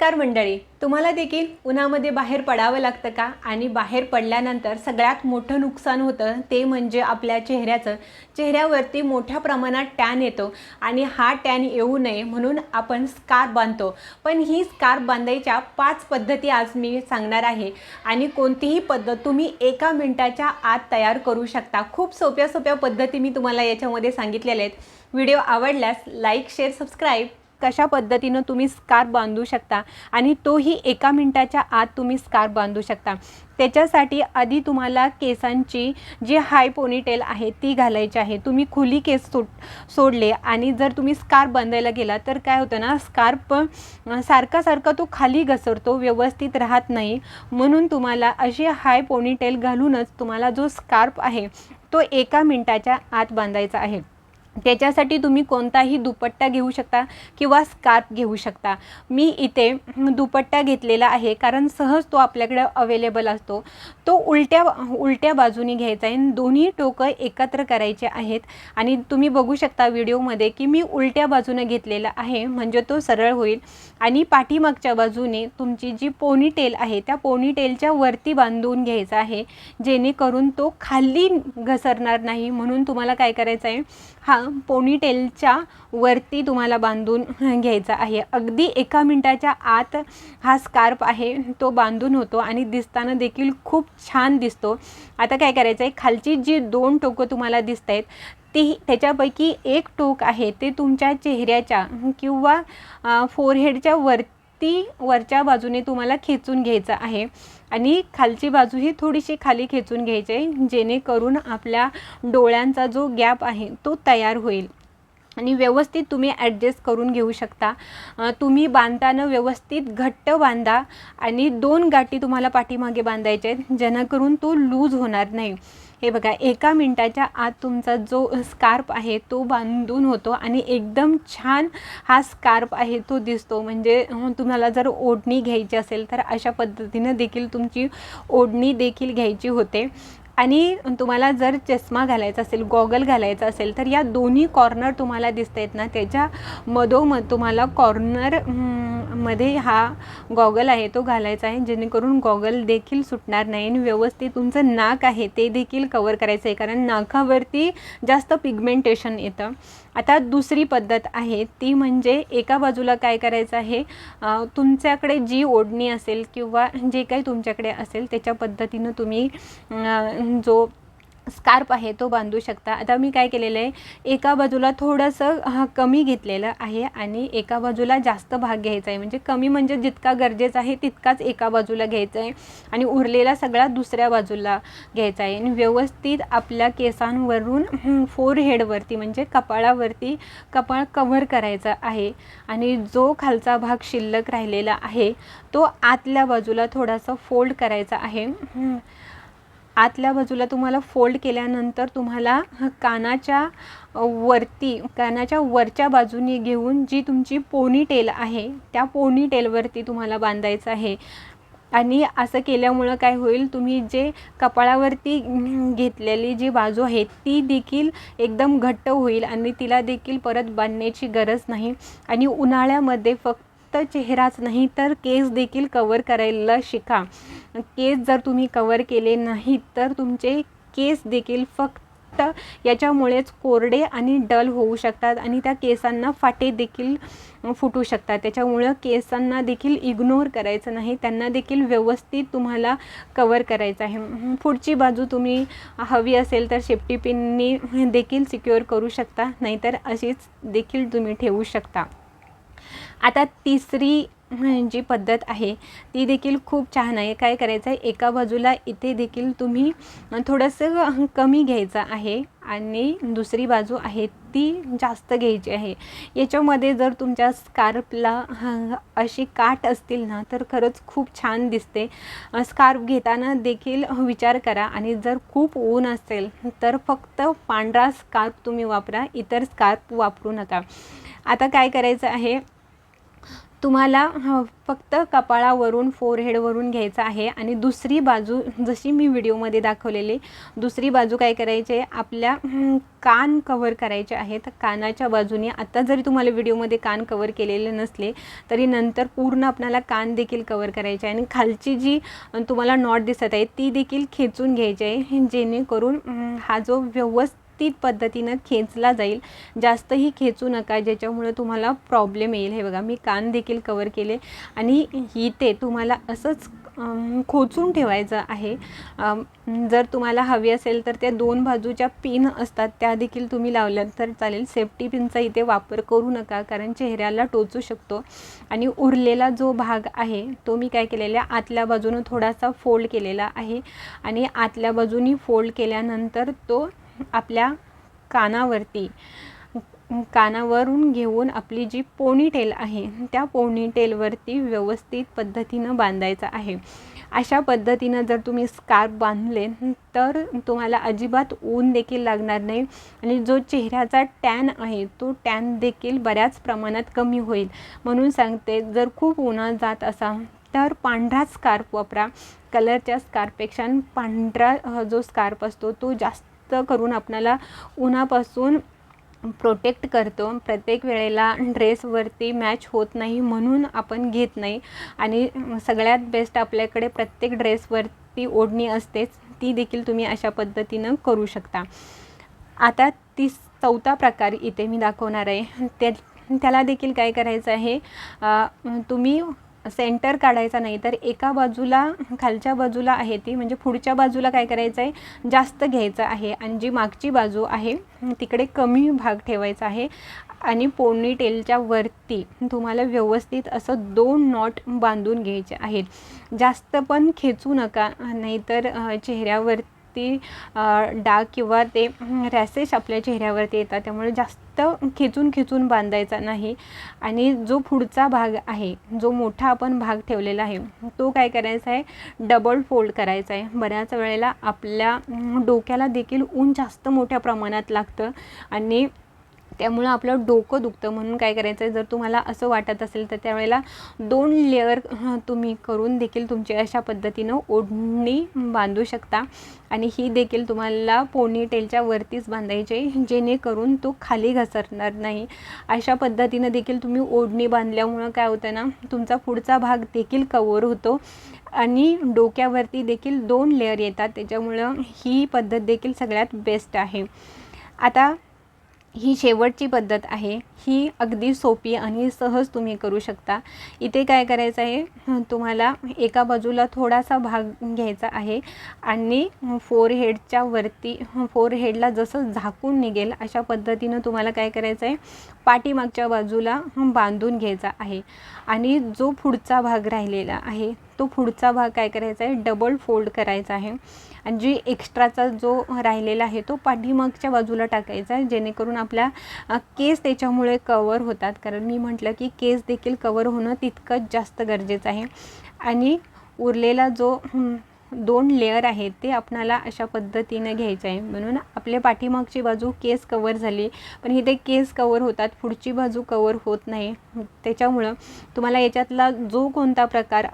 नमस्कार मंडळी. तुम्हाला देखील उन्हामध्ये बाहेर पडावं लागतं का? आणि बाहेर पडल्यानंतर सगळ्यात मोठं नुकसान होतं ते म्हणजे आपल्या चेहऱ्याचं. चेहऱ्यावरती मोठ्या प्रमाणात टॅन येतो आणि हा टॅन येऊ नये म्हणून आपण स्कार्फ बांधतो. पण ही स्कार्फ बांधायच्या पाच पद्धती आज मी सांगणार आहे. आणि कोणतीही पद्धत तुम्ही एका मिनटाच्या आत तयार करू शकता. खूप सोप्या सोप्या पद्धती मी तुम्हाला याच्यामध्ये सांगितलेल्या आहेत. व्हिडिओ आवडल्यास लाईक शेअर सबस्क्राईब कशा पद्धतीनं तुम्ही स्कार्फ बांधू शकता आणि तोही एका मिनटाच्या आत तुम्ही स्कार्फ बांधू शकता. त्याच्यासाठी आधी तुम्हाला केसांची जी हाय पोनीटेल आहे ती घालायची आहे. तुम्ही खुली केस सोड सोडले आणि जर तुम्ही स्कार्फ बांधायला गेला तर काय होतं ना स्कार्फ सारखा सारखा तो खाली घसरतो व्यवस्थित राहत नाही. म्हणून तुम्हाला अशी हाय पोनीटेल घालूनच तुम्हाला जो स्कार्फ आहे तो एका मिनटाच्या आत बांधायचा आहे. त्याच्यासाठी तुम्ही कोणताही दुपट्टा घेऊ शकता किंवा स्कार्फ घेऊ शकता. मी इथे दुपट्टा घेतलेला आहे कारण सहज तो आपल्याकडे अवेलेबल असतो. तो उलट्या उलट्या बाजूनी घ्यायचा आहे. आणि दोन्ही टोकं एकत्र करायचे आहेत. आणि तुम्ही बघू शकता व्हिडिओमध्ये की मी उलट्या बाजूने घेतलेला आहे. म्हणजे तो सरळ होईल. आणि पाठीमागच्या बाजूने तुमची जी पोनीटेल आहे त्या पोनीटेलच्या वरती बांधून घ्यायचा आहे. जेणेकरून तो खाली घसरणार नाही. म्हणून तुम्हाला काय करायचं आहे? हा पोनीटेलच्या वरती तुम्हाला बांधून घ्यायचा आहे. अगदी एका मिनटाच्या आत हा स्कार्फ आहे तो बांधून होतो आणि दिसताना देखील खूप छान दिसतो. आता काय करायचं आहे खालची जी दोन टोकं तुम्हाला दिसत आहेत ती त्याच्यापैकी एक टोक आहे ते तुमच्या चेहऱ्याच्या किंवा फोरहेडच्या ती वरच्या बाजूने तुम्हाला खेचून घ्यायचं आहे. आणि खालची बाजू ही थोडीशी खाली खेचून घ्यायची आहे जेणेकरून आपल्या डोळ्यांचा जो गॅप आहे तो तयार होईल. आणि व्यवस्थित तुम्ही ॲडजस्ट करून घेऊ शकता. तुम्ही बांधताना व्यवस्थित घट्ट बांधा आणि दोन गाठी तुम्हाला पाठीमागे बांधायच्या आहेत जेणेकरून तो लूज होणार नाही. हे बघा एका मिनटाच्या आत तुमचा जो स्कार्प आहे तो बांधून होतो आणि एकदम छान हा स्कार्प आहे तो दिसतो. म्हणजे तुम्हाला जर ओढणी घ्यायची असेल तर अशा पद्धतीनं देखील तुमची ओढणी देखील घ्यायची होते. आणि तुम्हाला जर चष्मा घालायचा असेल गॉगल घालायचा असेल तर या दोन्ही कॉर्नर तुम्हाला दिसत आहेत ना. त्याच्या मधोमध तुम्हाला कॉर्नरमध्ये हा गॉगल आहे तो घालायचा आहे. जेणेकरून गॉगल देखील सुटणार नाही आणि व्यवस्थित तुमचं नाक आहे ते देखील कवर करायचं आहे. कारण नाकावरती जास्त पिगमेंटेशन येतं. आता दुसरी पद्धत आहे ती म्हणजे एका बाजूला काय करायचं आहे तुमच्याकडे जी ओढणी असेल किंवा जे काही तुमच्याकडे असेल त्याच्या पद्धतीनं तुम्ही जो स्कार्फ आहे तो बांधू शकता. आता मी काय केलेलं आहे एका बाजूला थोडंसं अ, कमी घेतलेलं आहे आणि एका बाजूला जास्त भाग घ्यायचा आहे. म्हणजे कमी म्हणजे जितका गरजेचा आहे तितकाच एका बाजूला घ्यायचा आहे आणि उरलेला सगळा दुसऱ्या बाजूला घ्यायचा आहे. आणि व्यवस्थित आपल्या केसांवरून फोर हेडवरती म्हणजे कपाळावरती कपाळ कव्हर करायचं आहे. आणि जो खालचा भाग शिल्लक राहिलेला आहे तो आतल्या बाजूला थोडासा फोल्ड करायचा आहे. आतल्या बाजूला तुम्हाला फोल्ड केल्यानंतर तुम्हाला कानाच्या वरती कानाच्या वरच्या बाजूने घेऊन जी तुमची पोनी टेल आहे त्या पोनी टेलवरती तुम्हाला बांधायचं आहे. आणि असं केल्यामुळं काय होईल तुम्ही जे कपाळावरती घेतलेली जी बाजू आहे ती देखील एकदम घट्ट होईल आणि तिला देखील परत बांधण्याची गरज नाही. आणि उन्हाळ्यामध्ये फक्त फक्त चेहराच नाही तर केस देखील कवर करायला शिका. केस जर तुम्ही कवर केले नाहीत तर तुमचे केस देखील फक्त याच्यामुळेच कोरडे आणि डल होऊ शकतात आणि त्या केसांना फाटे देखील फुटू शकतात. त्याच्यामुळं केसांना देखील इग्नोर करायचं नाही त्यांना देखील व्यवस्थित तुम्हाला कवर करायचं आहे. पुढची बाजू तुम्ही हवी असेल तर शेफ्टी पिननी देखील सिक्युअर करू शकता नाहीतर अशीच देखील तुम्ही ठेवू शकता. आता तिसरी जी पद्धत आहे ती देखील खूप छान आहे. काय करायचं आहे एका बाजूला इथे देखील तुम्ही थोडंसं कमी घ्यायचं आहे आणि दुसरी बाजू आहे ती जास्त घ्यायची आहे. याच्यामध्ये जर तुमच्या स्कार्फला अशी काठ असतील ना तर खरंच खूप छान दिसते. स्कार्फ घेताना देखील विचार करा आणि जर खूप ऊन असेल तर फक्त पांढरा स्कार्फ तुम्ही वापरा इतर स्कार्फ वापरू नका. आता काय करायचं आहे? तुम्हाला फक्त कपाळावरून फोरहेडवरून घ्यायचं आहे आणि दुसरी बाजू जशी मी व्हिडिओमध्ये दाखवलेली दुसरी बाजू काय करायची आहे? आपल्या कान कवर करायचे आहेत. कानाच्या बाजूने आत्ता जरी तुम्हाला व्हिडिओमध्ये कान कवर केलेले नसले तरी नंतर पूर्ण आपल्याला कान देखील कवर करायचे आहे. आणि खालची जी तुम्हाला नॉट दिसत आहे ती देखील खेचून घ्यायची आहे जेणेकरून हा जो व्यवस्थित पद्धतीनं खेचला जाईल. जास्तही खेचू नका ज्याच्यामुळे तुम्हाला प्रॉब्लेम येईल. हे बघा मी कान देखील कवर केले आणि ही ते तुम्हाला असंच खोचून ठेवायचं आहे. जर तुम्हाला हवी असेल तर त्या दोन बाजूच्या पिन असतात त्या देखील तुम्ही लावल्यात तर चालेल. सेफ्टी पिनचा इथे वापर करू नका कारण चेहऱ्याला टोचू शकतो. आणि उरलेला जो भाग आहे तो मी काय केलेला आहे आतल्या बाजूनं थोडासा फोल्ड केलेला आहे. आणि आतल्या बाजूनी फोल्ड केल्यानंतर तो आपल्या कानावरती कानावरून घेऊन आपली जी पोनीटेल आहे त्या पोनीटेलवरती व्यवस्थित पद्धतीनं बांधायचं आहे. अशा पद्धतीनं जर तुम्ही स्कार्फ बांधले तर तुम्हाला अजिबात ऊन देखील लागणार नाही आणि जो चेहऱ्याचा टॅन आहे तो टॅन देखील बऱ्याच प्रमाणात कमी होईल. म्हणून सांगते जर खूप उन्हात जात असा तर पांढरा स्कार्फ वापरा. कलरच्या स्कार्फपेक्षा पांढरा जो स्कार्फ असतो तो जास्त करून आपल्याला उन्हापासून प्रोटेक्ट करतो. प्रत्येक वेळेला ड्रेसवरती मॅच होत नाही म्हणून आपण घेत नाही. आणि सगळ्यात बेस्ट आपल्याकडे प्रत्येक ड्रेसवरती ओढणी असतेच ती देखील तुम्ही अशा पद्धतीनं करू शकता. आता ती चौथा प्रकार इथे मी दाखवणार आहे. त्या त्याला देखील काय करायचं आहे? तुम्ही सेंटर काढायचा नाही तर एका बाजूला खालच्या बाजूला आहे ती म्हणजे पुढच्या बाजूला काय करायचं आहे जास्त घ्यायचं आहे. आणि जी मागची बाजू आहे तिकडे कमी भाग ठेवायचा आहे. आणि पोनी टेलच्या वरती तुम्हाला व्यवस्थित असं दोन नॉट बांधून घ्यायचे आहेत. जास्त पण खेचू नका नाहीतर चेहऱ्यावर ती डाग किंवा ते रॅसेस आपल्या चेहऱ्यावरती येतात. त्यामुळे जास्त खेचून खेचून बांधायचा नाही. आणि जो पुढचा भाग आहे जो मोठा आपण भाग ठेवलेला आहे तो काय करायचा आहे? डबल फोल्ड करायचा आहे. बऱ्याच वेळेला आपल्या डोक्याला देखील ऊन जास्त मोठ्या प्रमाणात लागतं. आणि त्यामुळं आपलं डोकं दुखतं. म्हणून काय करायचं आहे जर तुम्हाला असं वाटत असेल तर त्यावेळेला दोन लेअर तुम्ही करून देखील तुमची अशा पद्धतीनं ओढणी बांधू शकता. आणि ही देखील तुम्हाला पोनीटेलच्या वरतीच बांधायची आहे जेणेकरून तो खाली घसरणार नाही. अशा पद्धतीनं देखील तुम्ही ओढणी बांधल्यामुळं काय होतं ना तुमचा पुढचा भाग देखील कवर होतो. आणि डोक्यावरती देखील दोन लेअर येतात त्याच्यामुळं ही पद्धत देखील सगळ्यात बेस्ट आहे. आता ही शेवटची पद्धत आहे. ही अगदी सोपी आणि सहज तुम्ही करू शकता. इथे काय करायचं आहे? तुम्हाला एका बाजूला थोडासा भाग घ्यायचा आहे आणि फोरहेडच्या वरती फोरहेडला जसं झाकून निघेल अशा पद्धतीनं तुम्हाला काय करायचं आहे? पाठीमागच्या बाजूला बांधून घ्यायचा आहे. आणि जो पुढचा भाग राहिलेला आहे तो पुढचा भाग काय करायचा आहे? डबल फोल्ड करायचा आहे. आणि जी एक्स्ट्राचा जो राहिलेला आहे तो पाठीमागच्या बाजूला टाकायचा आहे जेणेकरून आपल्या केस त्याच्यामुळे कवर होतात. कारण मी म्हटलं की केस देखील कवर होणं तितकंच जास्त गरजेचं आहे. आणि उरलेला जो दोन लेअर आहेत ते आपणाला अशा पद्धतीनं घ्यायचं आहे. म्हणून आपल्या पाठीमागची बाजू केस कवर झाली. पण इथे केस कवर होतात. पुढची बाजू कवर होत नाही. त्याच्यामुळं तुम्हाला याच्यातला जो कोणता प्रकार